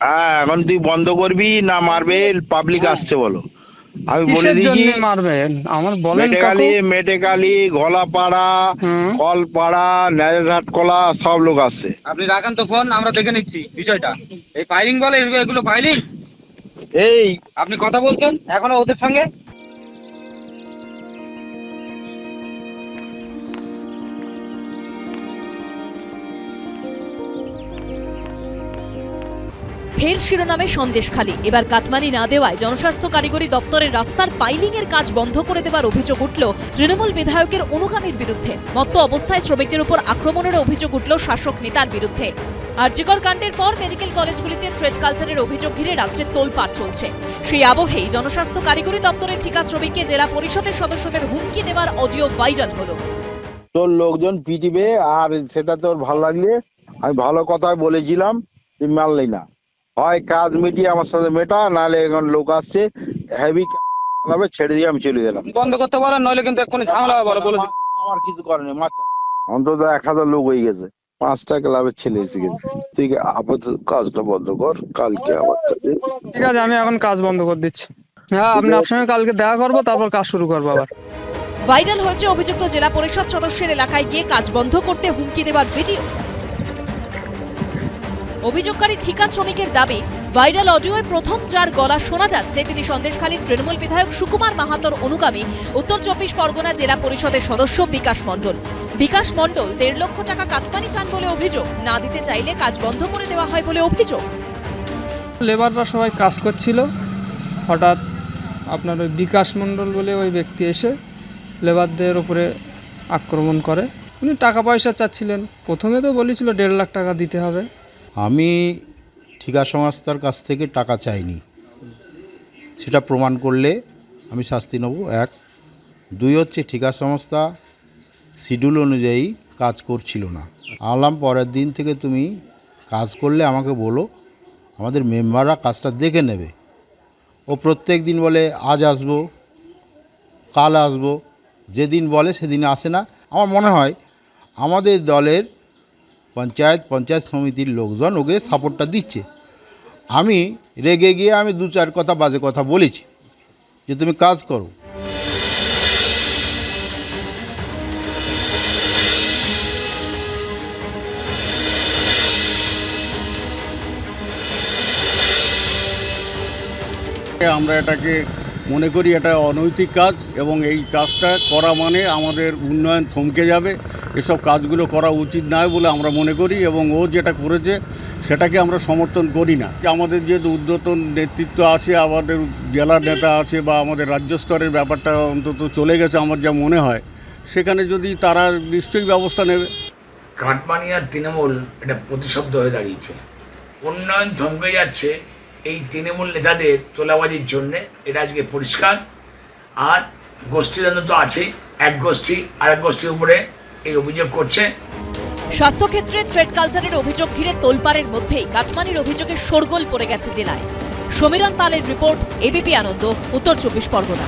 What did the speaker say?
হ্যাঁ এখন তুই বন্ধ করবি না মারবে পাবলিক আসছে বলো। আমি বলে দিচ্ছি মারবেন আমার বলেন কাকু। মেটেকালি মেটেকালি পাড়া হুম। কলপাড়া নারায়ণহাট কলা সব লোক আসছে। আপনি রাখেন তো ফোন আমরা দেখে নিচ্ছি বিষয়টা। এই ফাইলিং বলে এগুলো- এগুলো ফাইলিং এই। আপনি কথা বলছেন এখনও ওদের সঙ্গে? ফের শিরোনামে সন্দেশখালী এবার কাটমানি না দেওয়ায় জনস্বাস্থ্য কারিগরি দপ্তরের রাস্তার পাইলিং এর কাজ বন্ধ করে দেওয়ার অভিযোগ উঠল তৃণমূল বিধায়কের অনুগামীর বিরুদ্ধে। মত্ত অবস্থায় শ্রমিকদের উপর আক্রমণের অভিযোগ উঠল শাসক নেতার বিরুদ্ধে। আরজিকর কাণ্ডের পর মেডিকেল কলেজগুলিতে ট্রেড কালচারের অভিযোগ ঘিরে রাজ্যে তোলপাড় চলছে। সেই আবহেই জনস্বাস্থ্য কারিগরি দপ্তরের ঠিকা শ্রমিককে জেলা পরিষদের সদস্যদের হুমকি দেওয়ার অডিও ভাইরাল হলো। তোর লোকজন পিটিবে আর সেটা তোর ভালো লাগলে আমি ভালো কথা বলেছিলাম তুই মানলি না। হয় কাজ মিটিয়ে আমার সাথে মেটা নাহলে এখন লোক আসছে হেভি ছেড়ে দিয়ে আমি চলে গেলাম। বন্ধ করতে বলেন নইলে কিন্তু এক্ষুনি ঝামেলা হবে বলে আমার কিছু করেনি মাছ অন্তত এক হাজার লোক হয়ে গেছে। পাঁচটা ক্লাবের ছেলে এসে গেছে। তুই আপাতত কাজটা বন্ধ কর কালকে আমার কাছে ঠিক আছে আমি এখন কাজ বন্ধ করে দিচ্ছি। হ্যাঁ আপনি আপনার সঙ্গে কালকে দেখা করব তারপর কাজ শুরু করব আবার। ভাইরাল হয়েছে অভিযুক্ত জেলা পরিষদ সদস্যের এলাকায় গিয়ে কাজ বন্ধ করতে হুমকি দেওয়ার ভিডিও। অভিযোগকারী ঠিকা শ্রমিকের দাবি, ভাইরাল অডিওয় প্রথম যার গলা শোনা যাচ্ছে। তিনি সন্দেশখালী তৃণমূল বিধায়ক সুকুমার মাহাতোর অনুগামী, উত্তর চব্বিশ পরগনা জেলা পরিষদের সদস্য বিকাশ মণ্ডল। বিকাশ মণ্ডল, দেড় লক্ষ টাকা কাটমানি চান বলে অভিযোগ, না দিতে চাইলে কাজ বন্ধ করে দেওয়া হয় বলে অভিযোগ। লেবাররা সবাই কাজ করছিল। হঠাৎ আপনার ওই বিকাশ মণ্ডল বলে ওই ব্যক্তি এসে লেবারদের উপরে আক্রমণ করে। উনি টাকা পয়সা চাচ্ছিলেন। প্রথমে তো বলেছিল দেড় লাখ টাকা দিতে হবে। আমি ঠিকা সংস্থার কাছ থেকে টাকা চাইনি। সেটা প্রমাণ করলে আমি শাস্তি নেব। এক। দুই হচ্ছে ঠিকা সংস্থা শিডিউল অনুযায়ী কাজ করছিল না। আলাম, পরের দিন থেকে তুমি কাজ করলে আমাকে বলো, আমাদের মেম্বাররা কাজটা দেখে নেবে। ও প্রত্যেক দিন বলে, আজ আসব, কাল আসব। যেদিন বলে সেদিন আসে না। আমার মনে হয়, আমাদের দলের পঞ্চায়েত পঞ্চায়েত সমিতির লোকজন ওকে সাপোর্টটা দিচ্ছে। আমি রেগে গিয়ে আমি দু চার কথা বাজে কথা বলেছি যে তুমি কাজ করো। আমরা এটাকে মনে করি এটা অনৈতিক কাজ এবং এই কাজটা করা মানে আমাদের উন্নয়ন থমকে যাবে। এসব কাজগুলো করা উচিত নয় বলে আমরা মনে করি এবং ও যেটা করেছে সেটাকে আমরা সমর্থন করি না। আমাদের যে উদ্যতন নেতৃত্ব আছে, আমাদের জেলার নেতা আছে বা আমাদের রাজ্য স্তরের ব্যাপারটা অন্তত চলে গেছে আমার যা মনে হয়, সেখানে যদি তারা নিশ্চয়ই ব্যবস্থা নেবে। কাটমানি আর তৃণমূল এটা প্রতিশব্দ হয়ে দাঁড়িয়েছে। উন্নয়ন থমকে যাচ্ছে এই তৃণমূল নেতাদের তোলাবাজির জন্যে। এটা আজকে পরিষ্কার। আর গোষ্ঠীদ্বন্দ্ব তো আছেই, এক গোষ্ঠী আর এক গোষ্ঠীর উপরে এই অভিযোগ করছে। স্বাস্থ্যক্ষেত্রে ট্রেড কালচারের অভিযোগ ঘিরে তোলপাড়ের মধ্যেই কাটমানির অভিযোগে শোরগোল পড়ে গেছে জেলায়। সমীরণ পালের রিপোর্ট, এবিপি আনন্দ, উত্তর চব্বিশ পরগনা।